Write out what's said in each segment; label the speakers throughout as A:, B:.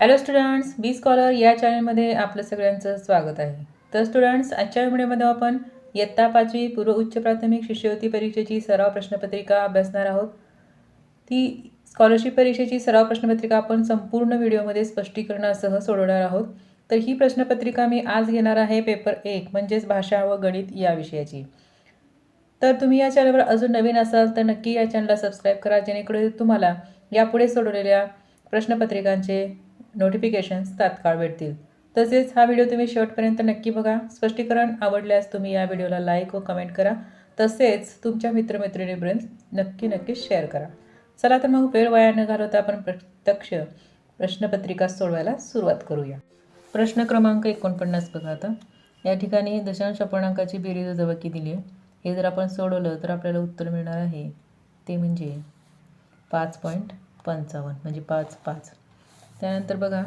A: Hello students बी scholar या चॅनलमध्ये आपलं सगळ्यांचं स्वागत आहे. तर स्टुडंट्स आजच्या व्हिडिओमध्ये आपण इयत्ता पाचवी पूर्व उच्च प्राथमिक शिष्यवृत्ती परीक्षेची सराव प्रश्नपत्रिका अभ्यासणार आहोत. ती स्कॉलरशिप परीक्षेची सराव प्रश्नपत्रिका आपण संपूर्ण व्हिडिओमध्ये स्पष्टीकरणासह सोडवणार आहोत. तर ही प्रश्नपत्रिका मी आज घेणार आहे पेपर एक म्हणजेच भाषा व गणित या विषयाची. तर तुम्ही या चॅनलवर अजून नवीन असाल तर नक्की या चॅनलला सबस्क्राईब करा जेणेकरून तुम्हाला यापुढे सोडवलेल्या प्रश्नपत्रिकांचे नोटिफिकेशन्स तात्काळ भेटतील. तसेच हा व्हिडिओ तुम्ही शेवटपर्यंत नक्की बघा. स्पष्टीकरण आवडल्यास तुम्ही या व्हिडिओला लाईक व कमेंट करा. तसेच तुमच्या मित्रमैत्रिणीपर्यंत नक्की नक्की शेअर करा. चला तर मग वेळ वाया न घालवता आपण प्रत्यक्ष प्रश्नपत्रिका सोडवायला सुरुवात करूया. प्रश्न क्रमांक एकोणपन्नास बघा आता. या ठिकाणी दशांश अपूर्णांकाची बेरीज जवळकी दिली आहे? हे जर आपण सोडवलं तर आपल्याला उत्तर मिळणार आहे. ते म्हणजे पाच पॉईंट पंचावन्न म्हणजे पाच पाच. त्यानंतर बघा.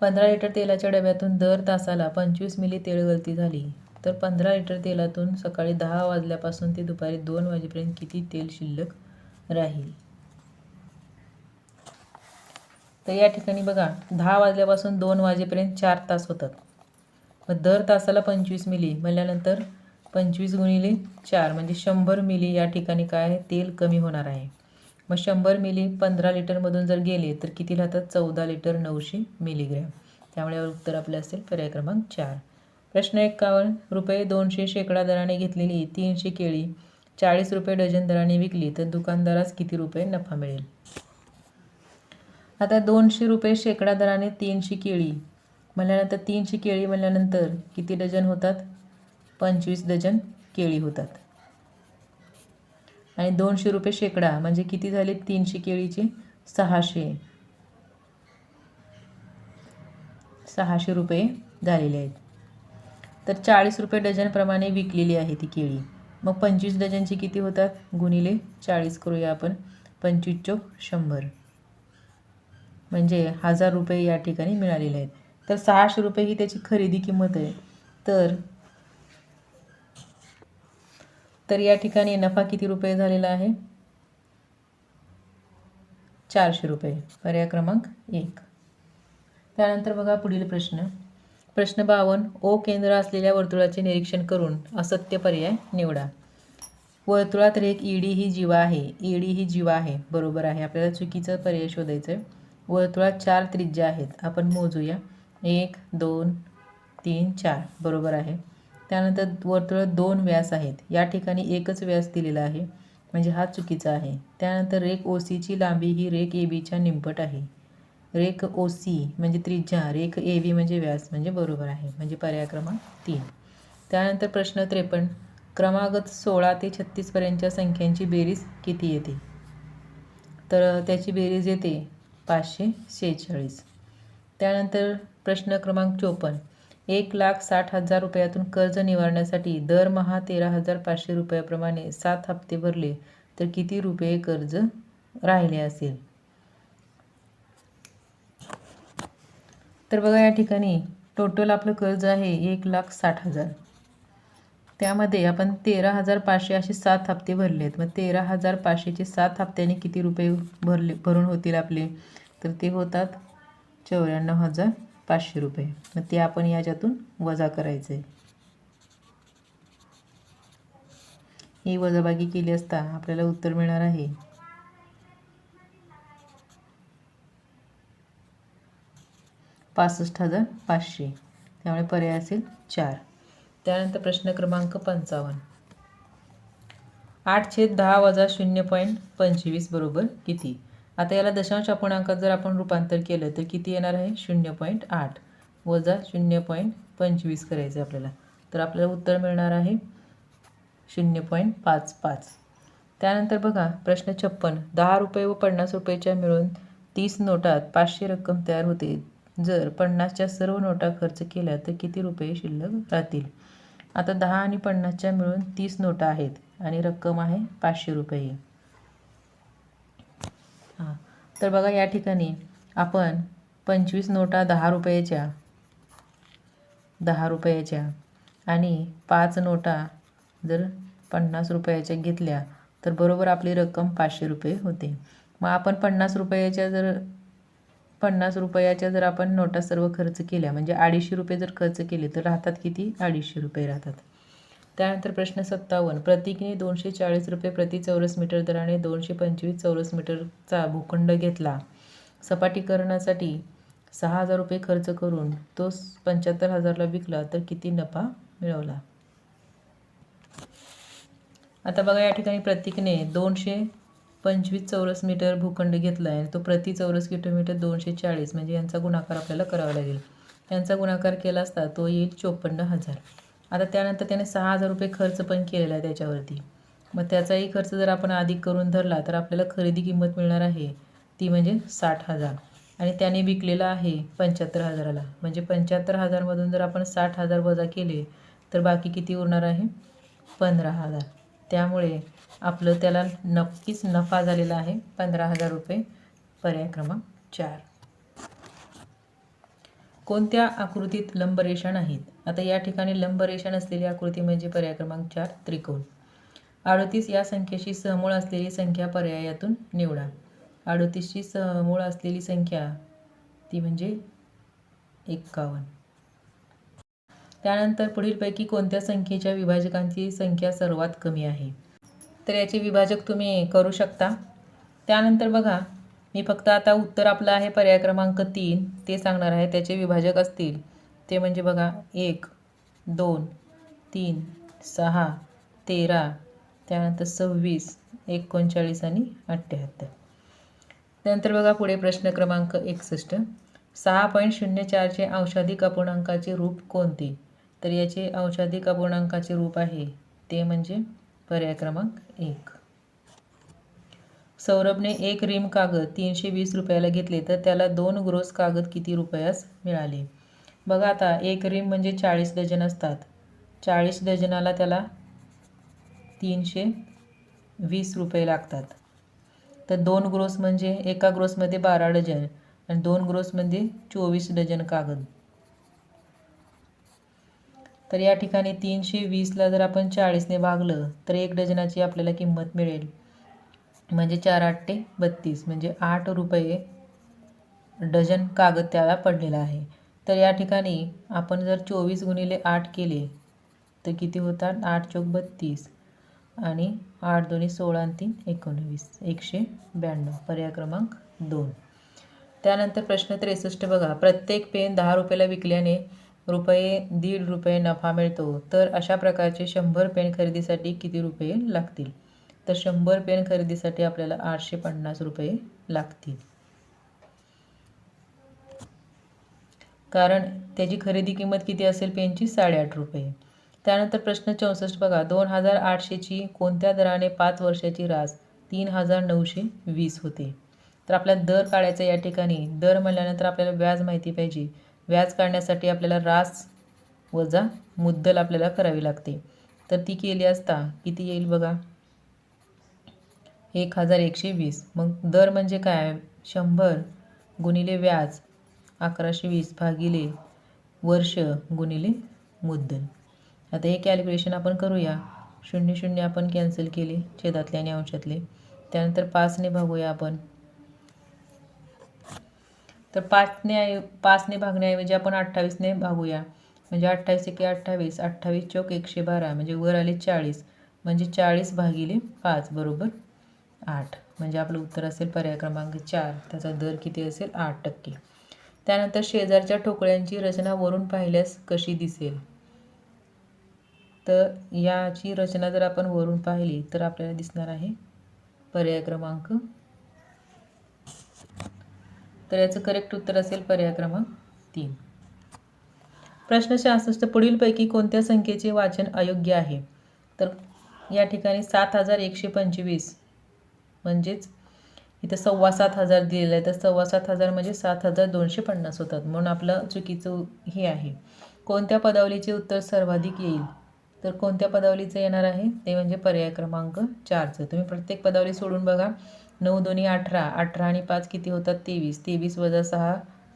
A: पंधरा लिटर तेलाच्या डब्यातून दर तासाला पंचवीस मिली तेल गळती झाली. तर पंधरा लिटर तेलातून सकाळी दहा वाजल्यापासून ते दुपारी दोन वाजेपर्यंत किती तेल शिल्लक राहील? तर या ठिकाणी बघा दहा वाजल्यापासून दोन वाजेपर्यंत चार तास होतात. मग दर तासाला पंचवीस मिली म्हणल्यानंतर पंचवीस गुणिले चार म्हणजे शंभर मिली या ठिकाणी काय आहे? तेल कमी होणार आहे. मग शंभर मिली पंधरा लिटरमधून जर गेले तर किती राहतात? चौदा लिटर नऊशे मिलीग्रॅम. त्यामुळे उत्तर आपलं असेल पर्याय क्रमांक चार. प्रश्न एकावन्न. रुपये दोनशे शेकडा दराने घेतलेली तीनशे केळी चाळीस रुपये डझन दराने विकली तर दुकानदारास किती रुपये नफा मिळेल? आता दोनशे रुपये शेकडा दराने तीनशे केळी म्हणल्यानंतर तीनशे केळी म्हणल्यानंतर किती डझन होतात? पंचवीस डझन केळी होतात. आणि दोनशे रुपये शेकडा म्हणजे किती झाले? तीनशे केळीचे सहाशे. सहाशे रुपये झालेले आहेत. तर चाळीस रुपये डझनप्रमाणे विकलेली आहे ती केळी. मग पंचवीस डझनची किती होतात? गुणिले चाळीस करूया आपण. पंचवीस चोक शंभर. म्हणजे हजार रुपये या ठिकाणी मिळालेले आहेत. तर सहाशे रुपये ही त्याची खरेदी किंमत आहे. तर तर या ठिकाणी नफा किती रुपये झालेला आहे? चारशे रुपये. पर्याय क्रमांक एक. त्यानंतर बघा पुढील प्रश्न. प्रश्न बावन्न ओ केंद्र असलेल्या वर्तुळाचे निरीक्षण करून असत्य पर्याय निवडा. वर्तुळात रेख ईडी ही जीवा आहे. ईडी ही जीवा आहे. बरोबर आहे. आपल्याला चुकीचा पर्याय शोधायचा आहे वर्तुळात चार त्रिज्या आहेत. आपण मोजूया. एक दोन तीन चार. बरोबर आहे. त्यानंतर वर्तुळात दोन व्यास आहेत. या ठिकाणी एकच व्यास दिलेला आहे म्हणजे हा चुकीचा आहे. त्यानंतर रेख ओ सीची लांबी ही रेख ए बीच्या निंपट आहे. रेख ओ सी म्हणजे त्रिज्या रेख ए बी म्हणजे व्यास म्हणजे बरोबर आहे म्हणजे पर्याय क्रमांक तीन. त्यानंतर प्रश्न त्रेपन्न क्रमागत सोळा ते छत्तीसपर्यंतच्या संख्यांची बेरीज किती येते? तर त्याची बेरीज येते पाचशे शेहेचाळीस. त्यानंतर प्रश्न क्रमांक चोपन्न एक लाख साठ हजार रुपयातून कर्ज निवारण्यासाठी दरमहा तेरा हजार पाचशे रुपयाप्रमाणे सात हप्ते भरले तर किती रुपये कर्ज राहिले असेल? तर बघा या ठिकाणी टोटल आपलं कर्ज आहे एक लाख साठ हजार. त्यामध्ये आपण तेरा हजार पाचशे असे सात हप्ते भरले आहेत मग तेरा हजार पाचशेचे सात हप्त्याने किती रुपये भरले भरून होतील आपले? तर ते होतात चौऱ्याण्णव हजार. पाचशे रुपये. मग ते आपण याच्यातून वजा करायचं आहे ही वजाबागी केली असता आपल्याला उत्तर मिळणार आहे. पासष्ट हजार पाचशे. त्यामुळे पर्याय असेल चार. त्यानंतर प्रश्न क्रमांक पंचावन्न. आठ छेद दहा वजा शून्य पॉईंट पंचवीस बरोबर किती? आता याला दशांश अपूर्णांकात जर आपण रूपांतर केलं तर किती येणार आहे? शून्य पॉईंट आठ. वजा शून्य पॉईंट पंचवीस करायचं आपल्याला. तर आपल्याला उत्तर मिळणार आहे शून्य पॉईंट पाच पाच. त्यानंतर बघा प्रश्न छप्पन. दहा रुपये व पन्नास रुपयेच्या मिळून तीस नोटात पाचशे रक्कम तयार होते. जर पन्नासच्या सर्व नोटा खर्च केल्या तर किती रुपये शिल्लक राहतील? आता दहा आणि पन्नासच्या मिळून तीस नोटा आहेत आणि रक्कम आहे पाचशे रुपये. हां. तर बघा या ठिकाणी आपण पंचवीस नोटा दहा रुपयाच्या दहा रुपयाच्या आणि पाच नोटा जर पन्नास रुपयाच्या घेतल्या तर बरोबर आपली रक्कम पाचशे रुपये होते. मग आपण पन्नास रुपयाच्या जर पन्नास रुपयाच्या जर आपण नोटा सर्व खर्च केल्या म्हणजे अडीचशे रुपये जर खर्च केले तर राहतात किती? अडीचशे रुपये राहतात. त्यानंतर प्रश्न सत्तावन्न. प्रतीकने दोनशे चाळीस रुपये प्रति चौरस मीटर दराने दोनशे पंचवीस चौरस मीटरचा भूखंड घेतला. सपाटीकरणासाठी सहा हजार रुपये खर्च करून तो पंच्याहत्तर हजारला विकला तर किती नफा मिळवला? आता बघा या ठिकाणी प्रतीकने दोनशे पंचवीस चौरस मीटर भूखंड घेतला आहे तो प्रति चौरस किलोमीटर दोनशे चाळीस म्हणजे यांचा गुणाकार आपल्याला करावा लागेल. यांचा गुणाकार केला असता तो येईल चोपन्न हजार. आता त्यानंतर त्याने सहा हजार रुपये खर्च पण केलेला आहे त्याच्यावरती. मग त्याचाही खर्च जर आपण अधिक करून धरला तर आपल्याला खरेदी किंमत मिळणार आहे. ती म्हणजे साठ हजार. आणि त्याने विकलेला आहे पंच्याहत्तर हजाराला. म्हणजे पंच्याहत्तर हजारमधून जर आपण साठ हजार वजा केले तर बाकी किती उरणार आहे? पंधरा हजार. त्यामुळे आपलं त्याला नक्कीच नफा झालेला आहे पंधरा हजार रुपये पर्याय क्रमांक चार. कोणत्या आकृतीत लंबरेषा नाहीत? आता या ठिकाणी लंबरेषा नसलेली आकृती म्हणजे पर्याय क्रमांक चार त्रिकोण. अडतीस या संख्येशी सहमूळ असलेली संख्या पर्यायातून निवडा. अडतीसची सहमूळ असलेली संख्या ती म्हणजे एक्कावन्न त्यानंतर पुढीलपैकी कोणत्या संख्येच्या विभाजकांची संख्या सर्वात कमी आहे? तर याचे विभाजक तुम्ही करू शकता. त्यानंतर बघा मी फक्त आता उत्तर आपलं आहे पर्याय क्रमांक तीन ते सांगणार आहे. त्याचे विभाजक असतील. ते म्हणजे बघा एक दोन तीन सहा तेरा त्यानंतर सव्वीस एकोणचाळीस आणि अठ्ठ्याहत्तर. त्यानंतर बघा पुढे प्रश्न क्रमांक एकसष्ट. सहा पॉईंट शून्य चारचे औषधिक अपूर्णांकाचे रूप कोणते? तर याचे औषधिक अपूर्णांकाचे रूप आहे ते म्हणजे पर्याय क्रमांक एक. सौरभने एक रिम कागद तीनशे वीस रुपयाला घेतले तर त्याला दोन ग्रोस कागद किती रुपयास मिळाले? बघा आता एक रिम म्हणजे चाळीस डझन असतात. चाळीस डझनाला त्याला तीनशे वीस रुपये लागतात. तर दोन ग्रोस म्हणजे एका ग्रोसमध्ये बारा डझन आणि दोन ग्रोसमध्ये म्हणजे चोवीस डझन कागद. तर या ठिकाणी तीनशे वीसला जर आपण चाळीसने भागलं तर एक डझनाची आपल्याला किंमत मिळेल. म्हणजे चार आठे बत्तीस म्हणजे आठ रुपये डझन कागद त्याला पडलेला आहे. तर या ठिकाणी आपण जर चोवीस गुणिले आठ केले तर किती होतात? आठ चौक बत्तीस आणि आठ दोन्ही सोळा आणि तीन एकोणवीस एकशे ब्याण्णव पर्याय क्रमांक दोन. त्यानंतर प्रश्न त्रेसष्ट बघा. प्रत्येक पेन दहा रुपयाला विकल्याने रुपये दीड रुपये नफा मिळतो. तर अशा प्रकारचे शंभर पेन खरेदीसाठी किती रुपये लागतील? तर शंभर पेन खरेदीसाठी आपल्याला आठशे पन्नास रुपये लागतील. कारण त्याची खरेदी किंमत किती असेल? पेनची साडेआठ रुपये. त्यानंतर प्रश्न चौसष्ट बघा. दोन हजार आठशेची कोणत्या दराने पाच वर्षाची रास? तीन हजार नऊशे वीस होते. तर आपल्याला दर काढायचा या ठिकाणी. दर म्हणल्यानंतर आपल्याला व्याज माहिती पाहिजे. व्याज काढण्यासाठी आपल्याला रास वजा मुद्दल आपल्याला करावी लागते. तर ती केली असता किती येईल बघा? एक हजार एकशे वीस. मग दर म्हणजे काय? शंभर गुणिले व्याज अकराशे वीस भागिले वर्ष गुणिले मुद्दल. आता हे कॅल्क्युलेशन आपण करूया. शून्य शून्य आपण कॅन्सल केले छेदातले आणि अंशातले. त्यानंतर पाचने भागूया आपण. तर पाचने पाचने भागण्याऐवजी आपण अठ्ठावीसने भागूया. म्हणजे अठ्ठावीस एके अठ्ठावीस अठ्ठावीस चौक एकशे बारा म्हणजे वर आले चाळीस. म्हणजे चाळीस भागिले पाच बरोबर? आठ. म्हणजे आपलं उत्तर असेल पर्याय क्रमांक चार. त्याचा दर किती असेल? आठ टक्के. त्यानंतर शेजारच्या ठोकळ्यांची रचना वरून पाहिल्यास कशी दिसेल? तर याची रचना जर आपण वरून पाहिली तर आपल्याला दिसणार आहे पर्याय क्रमांक. तर याचं करेक्ट उत्तर असेल पर्याय क्रमांक तीन. प्रश्न शहासष्ट पुढीलपैकी कोणत्या संख्येचे वाचन अयोग्य आहे? तर या ठिकाणी सात हजार एकशे पंचवीस. म्हणजेच इथं सव्वा सात हजार दिलेलं आहे. तर सव्वा सात हजार म्हणजे सात हजार दोनशे पन्नास होतात. म्हणून आपलं चुकीचं हे आहे. कोणत्या पदावलीचे उत्तर सर्वाधिक येईल? तर कोणत्या पदावलीचं येणार आहे? ते म्हणजे पर्याय क्रमांक चारचं. तुम्ही प्रत्येक पदावली सोडून बघा. नऊ दोन्ही अठरा. अठरा आणि पाच किती होतात? तेवीस. तेवीस वजा सहा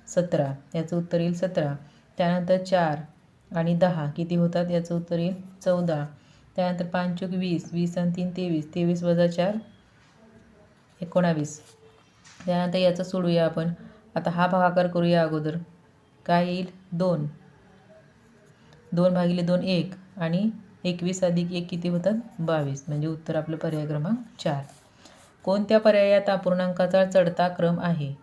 A: सतरा. याचं उत्तर येईल सतरा. त्यानंतर चार आणि दहा किती होतात? याचं उत्तर येईल चौदा. त्यानंतर पाच वीस. वीस आणि तीन तेवीस. तेवीस वजा चार एकोणावीस. त्यानंतर याचं सोडूया आपण. आता हा भागाकार करूया अगोदर. काय येईल? दोन. दोन भागिले दोन एक आणि एकवीस अधिक एक किती होतात? बावीस. म्हणजे उत्तर आपलं पर्याय क्रमांक चार. कोणत्या पर्यायात अपूर्णांकाचा चढता क्रम आहे?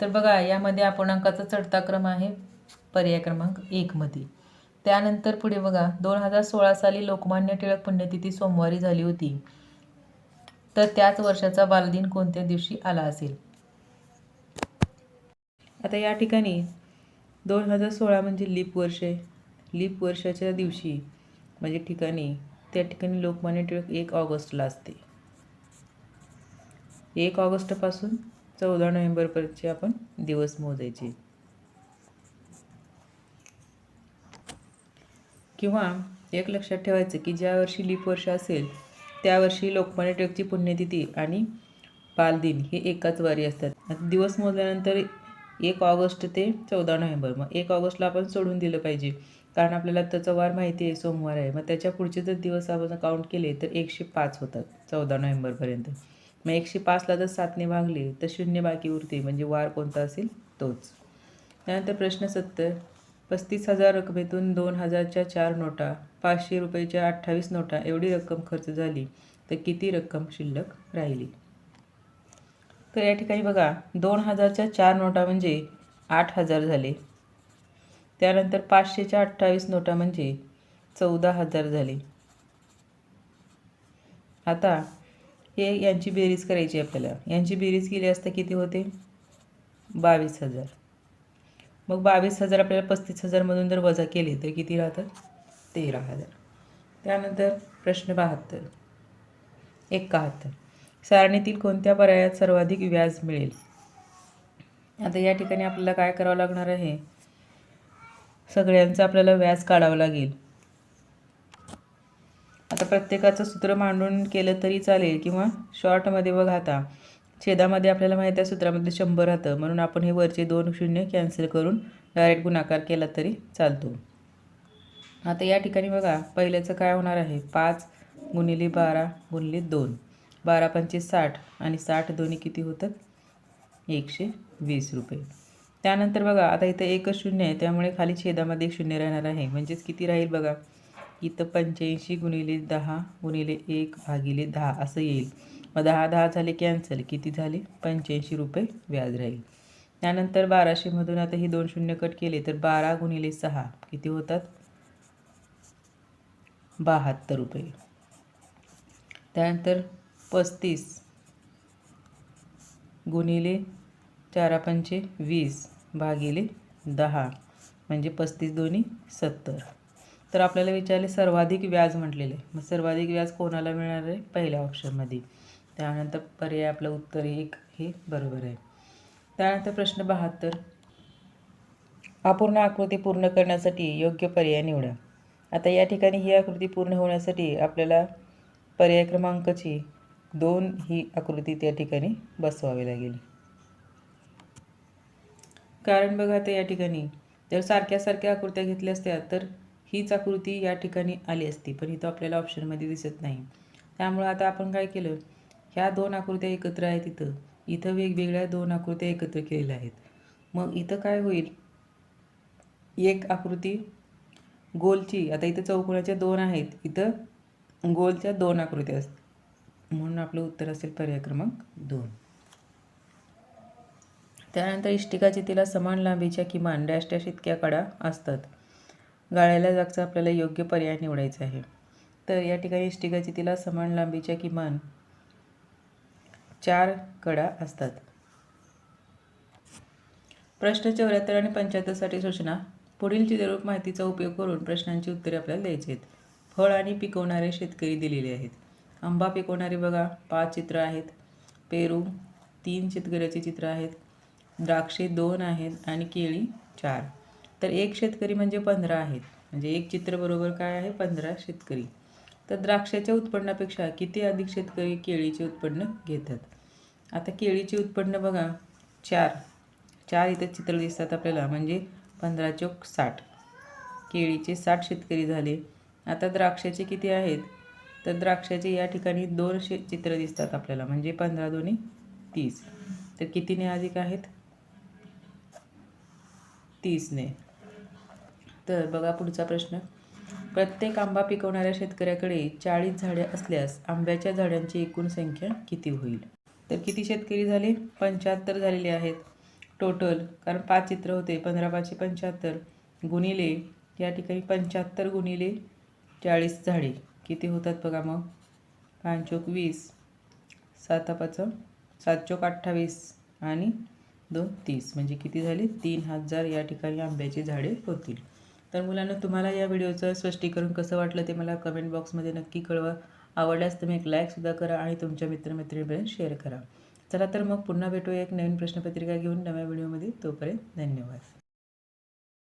A: तर बघा यामध्ये अपूर्णांकाचा चढता क्रम आहे. पर्याय क्रमांक एकमध्ये त्यानंतर पुढे बघा दोन हजार सोळा साली लोकमान्य टिळक पुण्यतिथी सोमवारी झाली होती. तर त्याच वर्षाचा बालदिन कोणत्या दिवशी आला असेल? आता या ठिकाणी दोन हजार सोळा म्हणजे लीप वर्ष. आहे लीप वर्षाच्या दिवशी म्हणजे ठिकाणी त्या ठिकाणी लोकमान्य टिळक एक ऑगस्टला असते. एक ऑगस्टपासून चौदा नोव्हेंबरपर्यंतचे आपण दिवस मोजायचे. किंवा एक लक्षात ठेवायचं की ज्या वर्षी लीप वर्ष असेल त्या वर्षी लोकमान्य टिळकची पुण्यतिथी आणि बालदिन हे एकाच वारी असतात. दिवस मोजल्यानंतर एक ऑगस्ट ते चौदा नोव्हेंबर. मग एक ऑगस्टला आपण सोडून दिलं पाहिजे. कारण आपल्याला त्याचा वार माहिती आहे सोमवार आहे. मग त्याच्या पुढचे जर दिवस आपण काउंट केले तर एकशे पाच होतात चौदा नोव्हेंबरपर्यंत. मग एकशे पाचला जर सातने भागले तर शून्य बाकी उरते. म्हणजे वार कोणता असेल तोच. त्यानंतर प्रश्न सत्तर. पस्तीस हजार रकमेतून दोन हजारच्या चार नोटा पाचशे रुपयेच्या अठ्ठावीस नोटा एवढी रक्कम खर्च झाली तर किती रक्कम शिल्लक राहिली? तर या ठिकाणी बघा दोन हजारच्या चार नोटा म्हणजे आठ हजार झाले. त्यानंतर पाचशेच्या अठ्ठावीस नोटा म्हणजे चौदा हजार झाले. आता हे यांची बेरीज करायची आपल्याला. यांची बेरीज केली असता किती होते? बावीस हजार. मग बावीस हजार आपल्याला पस्तीस हजारमधून जर वजा केले तर किती राहतात तेरा हजार. त्यानंतर प्रश्न बहात्तर. एकाहत्तर. सारणीतील कोणत्या पर्यायात सर्वाधिक व्याज मिळेल? आता या ठिकाणी आपल्याला काय करावं लागणार आहे? सगळ्यांचं आपल्याला व्याज काढावं लागेल. आता प्रत्येकाचं सूत्र मांडून केलं तरी चालेल किंवा शॉर्टमध्ये बघा आता. छेदामध्ये आपल्याला माहिती आहे सूत्रामध्ये शंभर राहतं. म्हणून आपण हे वरचे दोन शून्य कॅन्सल करून डायरेक्ट गुणाकार केला तरी चालतो. आता या ठिकाणी बघा पहिल्याचं काय होणार आहे? पाच गुणिले बारा गुणिले दोन. बारा पंचे साठ आणि साठ दोन्ही किती होतात? एकशे वीस रुपये. त्यानंतर बघा आता इथं एकच शून्य आहे त्यामुळे खाली छेदामध्ये एक शून्य राहणार आहे. म्हणजेच किती राहील बघा? इथं पंच्याऐंशी गुणिले दहा गुणिले एक भागिले दहा असं येईल. मग दहा दहा झाले कॅन्सल किती झाले? पंच्याऐंशी रुपये व्याज राहील. त्यानंतर बाराशेमधून आता हे दोन शून्य कट केले तर बारा गुणिले सहा किती होतात? बहात्तर रुपये. त्यानंतर पस्तीस गुणिले चारा पंचे वीस भागिले दहा म्हणजे पस्तीस दोन्ही सत्तर. तर आपल्याला विचारले सर्वाधिक व्याज म्हटलेले मग सर्वाधिक व्याज कोणाला मिळणार आहे? पहिल्या ऑप्शनमध्ये त्यानंतर पर्याय आपलं उत्तर एक हे बरोबर आहे. त्यानंतर प्रश्न बहात्तर. अपूर्ण आकृती पूर्ण करण्यासाठी योग्य पर्याय निवडा. आता या ठिकाणी ही आकृती पूर्ण होण्यासाठी आपल्याला पर्याय क्रमांकाची दोन ही आकृती त्या ठिकाणी बसवावी लागेल. कारण बघा आता या ठिकाणी जर सारख्या सारख्या आकृत्या घेतल्या असत्या तर हीच आकृती या ठिकाणी आली असती पण इथं आपल्याला ऑप्शनमध्ये दिसत नाही. त्यामुळं आता आपण काय केलं? ह्या दोन आकृत्या एकत्र आहेत इथं. इथं वेगवेगळ्या दोन आकृत्या एकत्र केलेल्या आहेत. मग इथं काय होईल? एक आकृती गोलची आता इथं चौकोनाच्या दोन आहेत. इथं गोलच्या दोन आकृत्या असतात. म्हणून आपलं उत्तर असेल पर्याय क्रमांक दोन. त्यानंतर इष्टिका चितीला समान लांबीच्या किमान डॅश डॅश इतक्या कडा असतात. गाळायला जागचा आपल्याला योग्य पर्याय निवडायचा आहे. तर या ठिकाणी इष्टिका चितीला समान लांबीच्या किमान चार कडा असतात. प्रश्न चौऱ्याहत्तर आणि पंच्याहत्तरसाठी सूचना. पुढील चित्ररूप माहितीचा उपयोग करून प्रश्नांची उत्तरे आपल्याला द्यायची आहेत. फळ आणि पिकवणारे शेतकरी दिलेले आहेत. आंबा पिकवणारे बघा पाच चित्र आहेत. पेरू तीन शेतकऱ्याचे चित्र आहेत. द्राक्षे दोन आहेत आणि केळी चार. तर एक शेतकरी म्हणजे पंधरा आहेत. म्हणजे एक चित्र बरोबर काय आहे? पंधरा शेतकरी. तर द्राक्षाच्या उत्पन्नापेक्षा किती अधिक शेतकरी केळीचे उत्पन्न घेतात? आता केळीचे उत्पन्न बघा. चार. चार इथं चित्र दिसतात आपल्याला म्हणजे पंधरा चौक साठ. केळीचे साठ शेतकरी झाले. आता द्राक्षाचे किती आहेत? तर द्राक्षाचे या ठिकाणी दोन शे चित्र दिसतात आपल्याला म्हणजे पंधरा दोन्ही तीस. तर कितीने अधिक आहेत? तीसने. तर बघा पुढचा प्रश्न. प्रत्येक आंबा पिकवणाऱ्या शेतकऱ्याकडे चाळीस झाडे असल्यास आंब्याच्या झाडांची एकूण संख्या किती होईल? तर किती शेतकरी झाले? पंच्याहत्तर झालेले आहेत. टोटल कारण पाच चित्र होते. पंधरा पाचशे पंच्याहत्तर गुणिले या ठिकाणी पंच्याहत्तर गुणिले चाळीस झाडे. किती होतात बघा मग? पाचोक वीस सातापाचं सात चोक अठ्ठावीस आणि दोन तीस. म्हणजे किती झाले? तीन हजार या ठिकाणी आंब्याची झाडे होतील. तर मुलांना तुम्हाला या व्हिडिओचं स्पष्टीकरण कसं वाटलं ते मला कमेंट बॉक्समध्ये नक्की कळवा. आवडल्यास तुम्ही एक लाईकसुद्धा करा आणि तुमच्या मित्रमैत्रिणीपर्यंत शेअर करा. चला तर मग पुन्हा भेटूया एक नवीन प्रश्नपत्रिका घेऊन नव्या व्हिडिओमध्ये. तोपर्यंत धन्यवाद.